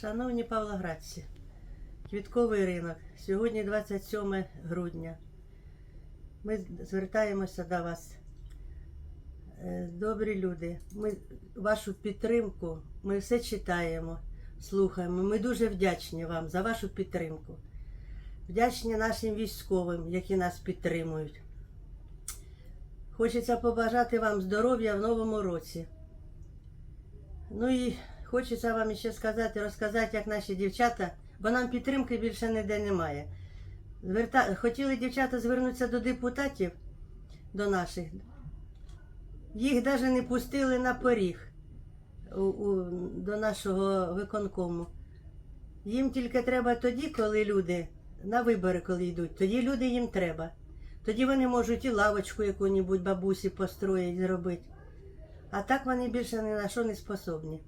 Шановні павлоградці, квітковий ринок. Сьогодні 27 грудня. Ми звертаємося до вас. Е, Добрі люди, ми вашу підтримку, ми все читаємо, слухаємо. Ми дуже вдячні вам за вашу підтримку. Вдячні нашим військовим, які нас підтримують. Хочеться побажати вам здоров'я в новому році. Ну і хочеться вам ще сказати, розказати, як наші дівчата, бо нам підтримки більше ніде немає. Зверта... Хотіли дівчата звернутися до депутатів, до наших. Їх навіть не пустили на поріг у, у, до нашого виконкому. Їм тільки треба тоді, коли люди на вибори, коли йдуть, тоді люди їм треба. Тоді вони можуть і лавочку яку-небудь бабусі построїть, зробити. А так вони більше ні на що не способні.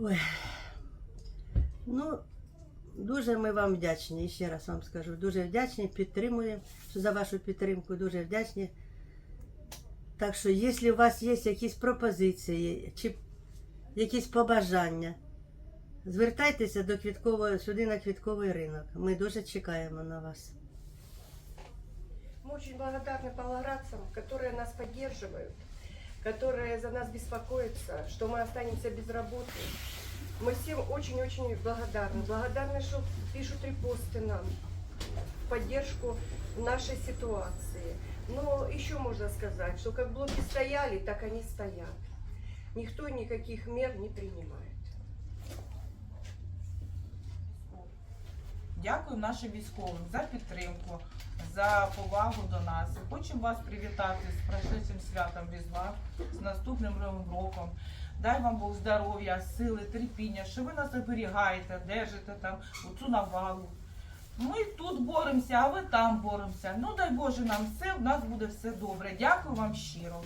Ой. Ну, дуже ми вам вдячні, і ще раз вам скажу. Дуже вдячні, підтримуємо за вашу підтримку, дуже вдячні. Так що, якщо у вас є якісь пропозиції чи якісь побажання, звертайтеся до квіткового, сюди на квітковий ринок. Ми дуже чекаємо на вас. Мы очень благодарны павлоградцам, которые нас поддерживают, Которые за нас беспокоятся, что мы останемся без работы. Мы всем очень-очень благодарны. Благодарны, что пишут репосты нам в поддержку нашей ситуации. Но еще можно сказать, что как блоки стояли, так они стоят. Никто никаких мер не принимает. Дякую нашим військовим за підтримку, за повагу до нас. Хочемо вас привітати з прошедшим святом Різдва, з наступним Новим роком. Дай вам Бог здоров'я, сили, терпіння, що ви нас оберігаєте, держите там у цю навалу. Ми тут боремося, а ви там боремося. Ну дай Боже нам все, у нас буде все добре. Дякую вам щиро.